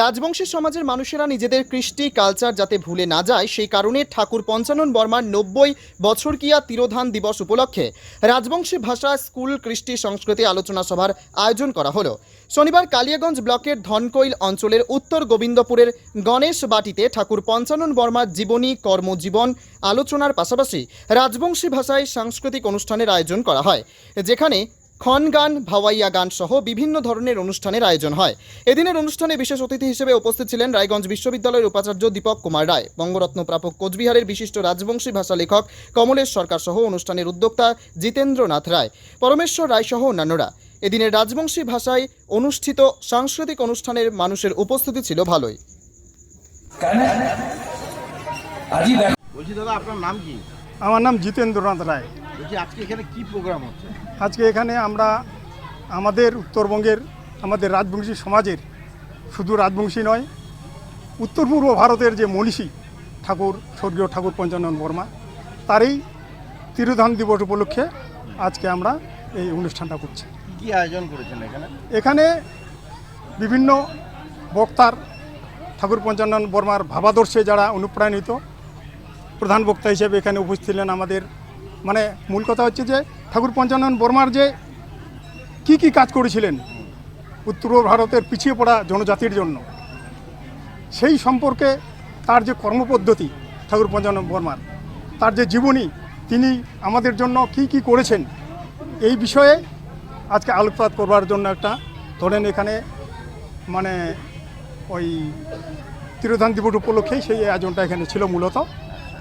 রাজবংশী সমাজের মানুষেরা নিজেদের কৃষ্টি কালচার যাতে ভুলে না যায়, সেই কারণে ঠাকুর পঞ্চানন বর্মার নব্বই বছরকিয়া তিরোধান দিবস উপলক্ষে রাজবংশী ভাষা স্কুল, কৃষ্টি, সংস্কৃতি আলোচনা সভার আয়োজন করা হলো। শনিবার কালিয়াগঞ্জ ব্লকের ধনকৈল অঞ্চলের উত্তর গোবিন্দপুরের গণেশ বাটিতে ঠাকুর পঞ্চানন বর্মার জীবনী, কর্মজীবন আলোচনার পাশাপাশি রাজবংশী ভাষায় সাংস্কৃতিক অনুষ্ঠানের আয়োজন করা হয়, যেখানে খন গান ভাওয়াইয়া গান সহ বিভিন্ন ধরনের অনুষ্ঠানের আয়োজন হয়। এদিনের অনুষ্ঠানে বিশেষ অতিথি হিসেবে উপস্থিত ছিলেন রায়গঞ্জ বিশ্ববিদ্যালয়ের উপাচার্য দীপক কুমার রায় বঙ্গরত্ন প্রাপক কোচবিহারের বিশিষ্ট রাজবংশী ভাষা লেখক কমলেশ সরকার সহ অনুষ্ঠানের উদ্যোক্তা জিতেন্দ্রনাথ রায় পরমেশ্বর রায় সহ অন্যান্যরা। এদিনের রাজবংশী ভাষায় অনুষ্ঠিত সাংস্কৃতিক অনুষ্ঠানের মানুষের উপস্থিতি ছিল ভালোই। বলছি দাদা আপনার নাম কি? আমার নাম জিতেন্দ্রনাথ রায়। বলছি আজকে এখানে কি প্রোগ্রাম হচ্ছে? আজকে এখানে আমরা আমাদের উত্তরবঙ্গের আমাদের রাজবংশী সমাজের শুধু রাজবংশী নয় উত্তর পূর্ব ভারতের যে মনীষী ঠাকুর স্বর্গীয় ঠাকুর পঞ্চানন বর্মা তারই তিরোধান দিবস উপলক্ষে আজকে আমরা এই অনুষ্ঠানটা করছি। কি আয়োজন করেছেন এখানে? এখানে বিভিন্ন বক্তার ঠাকুর পঞ্চানন বর্মার ভাবাদর্শে যারা অনুপ্রাণিত প্রধান বক্তা হিসেবে এখানে উপস্থিত ছিলেন আমাদের মানে মূল কথা হচ্ছে যে ঠাকুর পঞ্চানন বর্মার যে কি কি কাজ করেছিলেন উত্তর ভারতের পিছিয়ে পড়া জনজাতির জন্য, সেই সম্পর্কে তার যে কর্মপদ্ধতি ঠাকুর পঞ্চানন বর্মার, তার যে জীবনী, তিনি আমাদের জন্য কি কি করেছেন, এই বিষয়ে আজকে আলোকপাত করবার জন্য একটা ধরেন এখানে মানে ওই তিরোধান দিবস উপলক্ষেই সেই আয়োজনটা এখানে ছিল মূলত।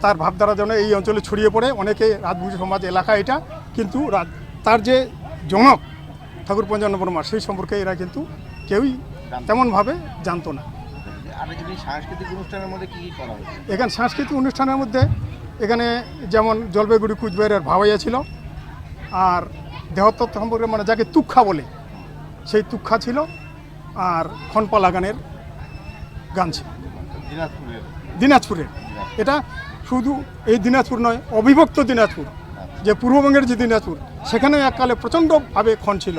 তার ভাবধারা যেন এই অঞ্চলে ছড়িয়ে পড়ে। অনেকে রাজবংশী সমাজ এলাকা এটা কিন্তু রাজ- তার যে জনক ঠাকুর পঞ্চান্ন বর্মা সেই সম্পর্কে এরা কিন্তু কেউই তেমনভাবে জানতো না। আর সাংস্কৃতিক অনুষ্ঠানের মধ্যে কি কি করা এখানে সাংস্কৃতিক অনুষ্ঠানের মধ্যে এখানে যেমন জলপাইগুড়ি কুচবিহারের ভাবাইয়া ছিল আর দেহতত্ত্ব সম্পর্কে মানে যাকে তুক্ষা বলে সেই তুক্ষা ছিল আর খনপালা গানের গান ছিল। দিনাজপুরের। দিনাজপুরের। এটা শুধু এই দিনাজপুর নয় অবিভক্ত দিনাজপুর যে পূর্ববঙ্গের যে দিনাজপুর সেখানেও এককালে প্রচণ্ডভাবে ক্ষণ ছিল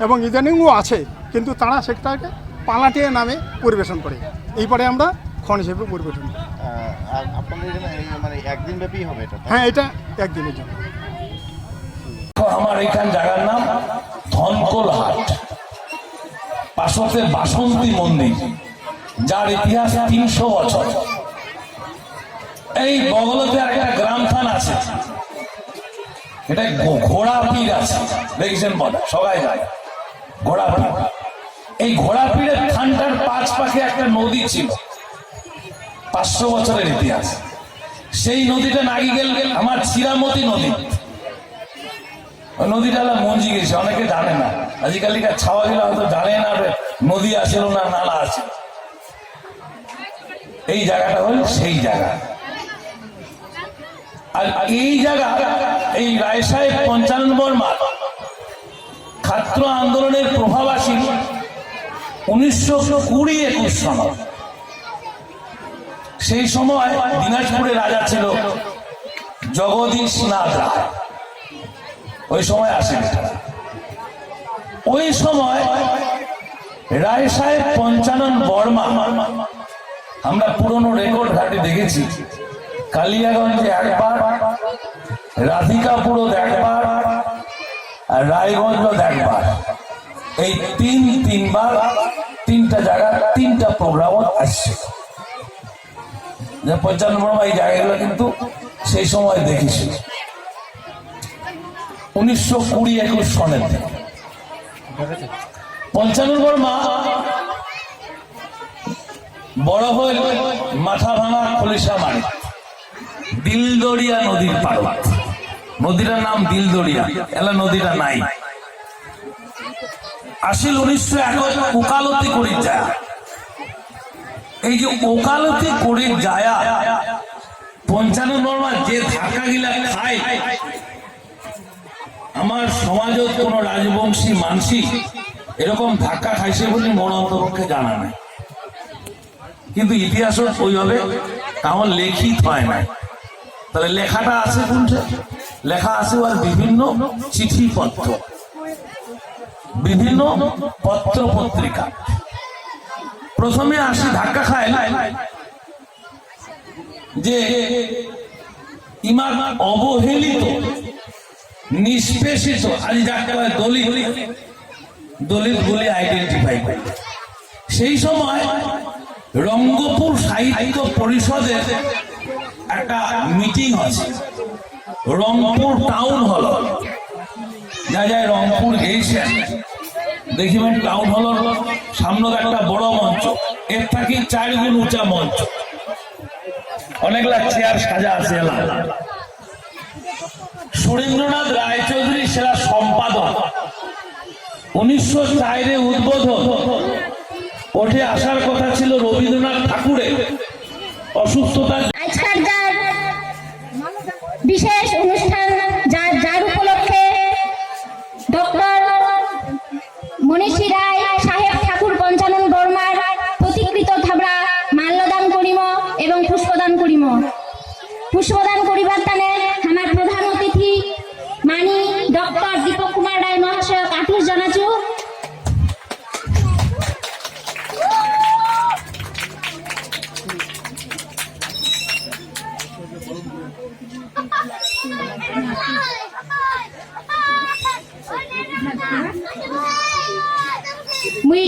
এবং ইদানিংও আছে কিন্তু তারা সেটাকে পালাটিয়া নামে পরিবেশন করে। এইবারে আমরা ক্ষণ হিসেবে পরিবেশন করি। আহ, আর আপনাদের এখানে এই মানে একদিন ব্যাপী হবে এটা? হ্যাঁ এটা একদিনের জন্য। আমার এখান জায়গার নাম ধনকোল হাট। পাশতে বাসন্তী মন্দির যার ইতিহাস তিনশো বছর। এই বগলতে একটা গ্রাম থান আছে। এটা ঘোড়া পীর আছে। দেখেছেন বলে? সবাই যায় ঘোড়া পীর। এই ঘোড়া পীরের থানটার পাঁচ পাশে একটা নদী ছিল। পাঁচশো বছরের ইতিহাস। সেই নদীটা নাগি গেল আমার চিরামতি নদী। নদীটা মঞ্জি গেছে, অনেকে জানে না। আজকালিকার ছাওয়া গুলো হয়তো জানে না নদী আসিল না নালা আছে এই জায়গাটা হল সেই জায়গা। আর এই জায়গা, এই রায় সাহেব পঞ্চানন বর্মা, ছাত্র আন্দোলনের প্রভাব আসিল উনিশশো কুড়ি একুশ সেই সময় দিনাজপুরে রাজা ছিল জগদীশ নাথ রায়। ওই সময় আসেন। ওই সময় রায় সাহেব পঞ্চানন বর্মা, আমরা পুরনো রেকর্ড ঘাটে দেখেছি। কালিয়াগঞ্জে একবার, রাধিকাপুরও একবার আর রায়গঞ্জ একবার এই তিন, তিনবার, তিনটা জায়গা, তিনটা প্রোগ্রাম আসছে। পঞ্চানন এই জায়গাগুলো কিন্তু সেই সময় দেখেছি। উনিশশো কুড়ি একুশ সনের পঞ্চানন বর্মা বড় হয়ে মাথা ভাঙা খলিশা মানে দিলদরিয়া নদীর পাড় নদীটার নাম দিলদরিয়া, এলা নদীটা নাই। আসিল উনিশশো এক ওকালতি করি যায় এই যে ওকালতি করে যায় পঞ্চানন যে গিলা খায়, আমার সমাজত কোন রাজবংশী মানসিক এরকম ধাক্কা খাইছে বলে মন জানা নাই। কিন্তু ইতিহাস ওইভাবে তেমন লিখিত হয় নাই। তাহলে লেখাটা আছে কোনটা? লেখা আছে আর বিভিন্ন চিঠি পত্র বিভিন্ন পত্র পত্রিকা প্রথমে আসি ধাক্কা খায় যে ইমার অবহেলিত, নিষ্পেষিত আজ যাকে বলে দলিত দলিত বলে আইডেন্টিফাই করে। সেই সময় রঙ্গপুর সাহিত্য পরিষদের একটা মিটিং আছে। রংপুর টাউন হল যা যায় রংপুর গেছেন দেখিবেন টাউন হল সামনে একটা বড় মঞ্চ। এর থেকে চার গুণ উঁচা মঞ্চ। অনেকগুলা চেয়ার সাজা আছে সুরেন্দ্রনাথ রায়চৌধুরী সেরা সম্পাদক। উনিশশো চারে উদ্বোধন। ওঠে আসার কথা ছিল রবীন্দ্রনাথ ঠাকুরের। যার বিশেষ অনুষ্ঠান মুই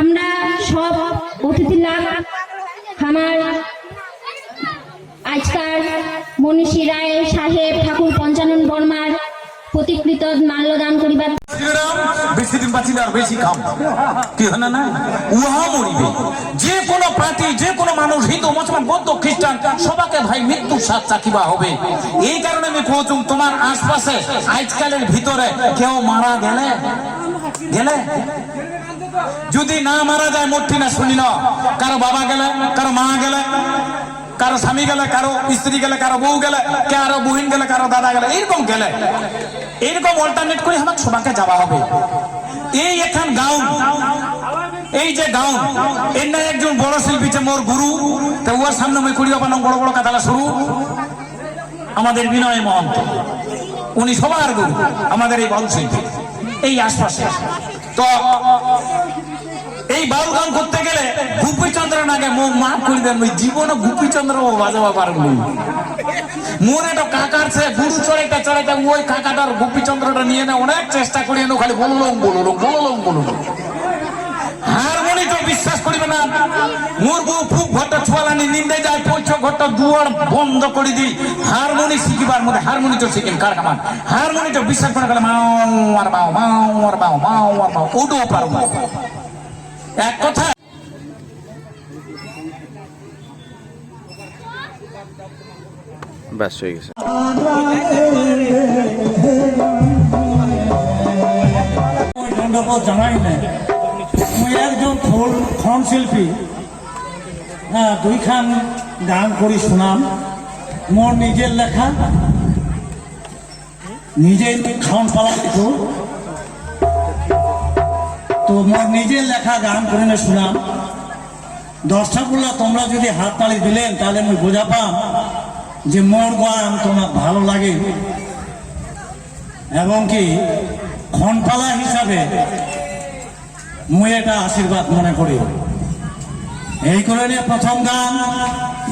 আমরা সব অতিথি লাভ আমার আজকাল মনীষী রায় সাহেব, ঠাকুর পঞ্চানন বর্মার প্রতিকৃত মাল্যদান করিবার বেশি দিন বাঁচিলে আর বেশি কাম কি হয় না উহা মরিবে যে মানুষ, হিন্দু, মুসলমান, বৌদ্ধ, খ্রিস্টান সবাকে ভাই মৃত্যুর সাথ চাকিবা হবে। এই কারণে আমি কহছুম তোমার আশপাশে আজকালের ভিতরে কেউ মারা গেলে গেলে? যদি না মারা যায়, মূর্তি না শুনি না। কারও বাবা গেলে, কারও মা গেলে, কারও স্বামী গেলে, কারও স্ত্রী গেলে, কারও বউ গেলে কারও বহিন গেলে, কারও দাদা গেলে, এইরকম গেলে। এইরকম অল্টারনেট করে আমার সবাকে যাওয়া হবে। এই এখান গাউন এই যে গাউন এর নাই একজন বড় যে মোর গুরু, তা উয়ার সামনে মই করি বানাম বড় বড় কাতালা শুরু। আমাদের বিনয় মহন্ত, উনি সবার গুরু, আমাদের এই শিল্পী এই আশপাশে। তো এই বাউল গান করতে গেলে গোপীচন্দ্র নাগে মুখ মাফ করে দেন, ওই জীবনে গোপীচন্দ্র বাজাবা পারব মোর একটা কাকার সে গুরু চড়াইতে চড়াইতে ওই কাকাটার গোপীচন্দ্রটা নিয়ে না অনেক চেষ্টা করি এনে খালি বললং বললং বললং বললং হারমোনি তো বিশ্বাস না। মোর বউ ফুক ঘরটা ছুয়ালানি নিন্দে যায় পৌঁছ ঘরটা দুয়ার বন্ধ করে দিই। হারমোনি শিখিবার মধ্যে হারমোনি তো শিখেন কার কামান? হারমোনি তো বিশ্বাস করে গেলে মাও আর মাও মাও আর মাও মাও আর মাও ওটাও পারব এক কথা। ব্যাস হয়ে গেছে। জানাই খোল খন শিল্পী। হ্যাঁ দুইখান গান করি শুনাম। মোৰ নিজের লেখা। নিজের খাওন পালা লিখো তো মোর নিজের লেখা গান করে না শুনাম। দর্শকগুলা তোমরা যদি হাত তালি দিলেন, তাহলে আমি বোঝা পাম যে মোর গান তোমার ভালো লাগে। এবং কি খন খনপালা হিসাবে মুই এটা আশীর্বাদ মনে করি। এই করে নিয়ে প্রথম গান,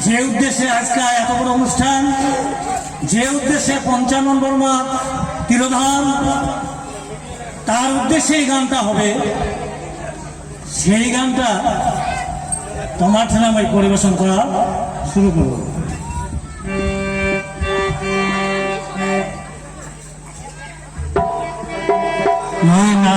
যে উদ্দেশ্যে আজকে এত বড় অনুষ্ঠান, যে উদ্দেশ্যে পঞ্চানন বর্মা তিরোধান, তার উদ্দেশ্যে এই গানটা হবে। সেই গানটা তোমার আমি পরিবেশন করা শুরু করব। ময়না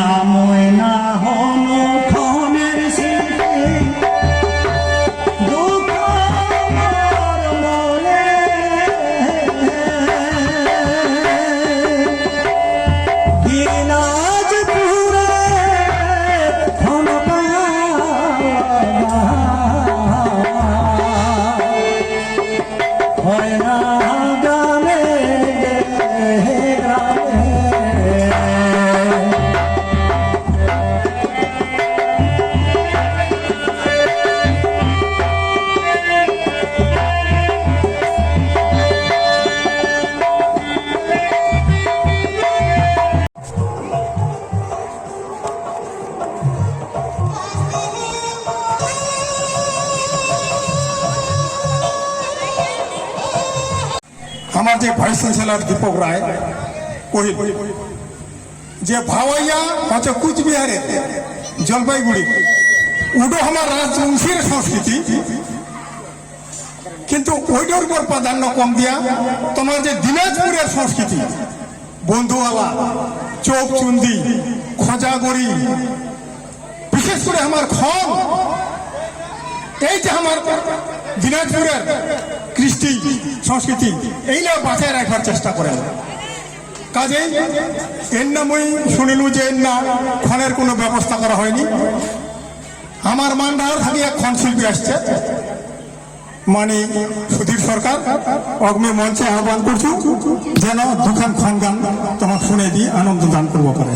ভাইস চ্যান্সেলর দীপক রায়, কহিল। যে ভাওয়াইয়া হচ্ছে কুচবিহারে জলপাইগুড়ি ওটা আমার রাজবংশীর সংস্কৃতি। কিন্তু ওইটার উপর প্রাধান্য কম দিয়া তোমার যে দিনাজপুরের সংস্কৃতি, বন্ধুওয়ালা চোখ চুন্দি খোঁজাগড়ি, বিশেষ করে আমার খন এই যে আমার দিনাজপুরের কৃষ্টি সংস্কৃতি, এই না বাঁচায় রাখার চেষ্টা করেন। কাজেই এর না মই শুনিলু যে এর না, খনের কোনো ব্যবস্থা করা হয়নি। আমার মান্ডার থেকে এক খন শিল্পী আসছে মানে সুধীর সরকার। অগ্নি মঞ্চে আহ্বান করছু, যেন দুখান খন গান তোমার শুনে দিয়ে আনন্দ দান করব করে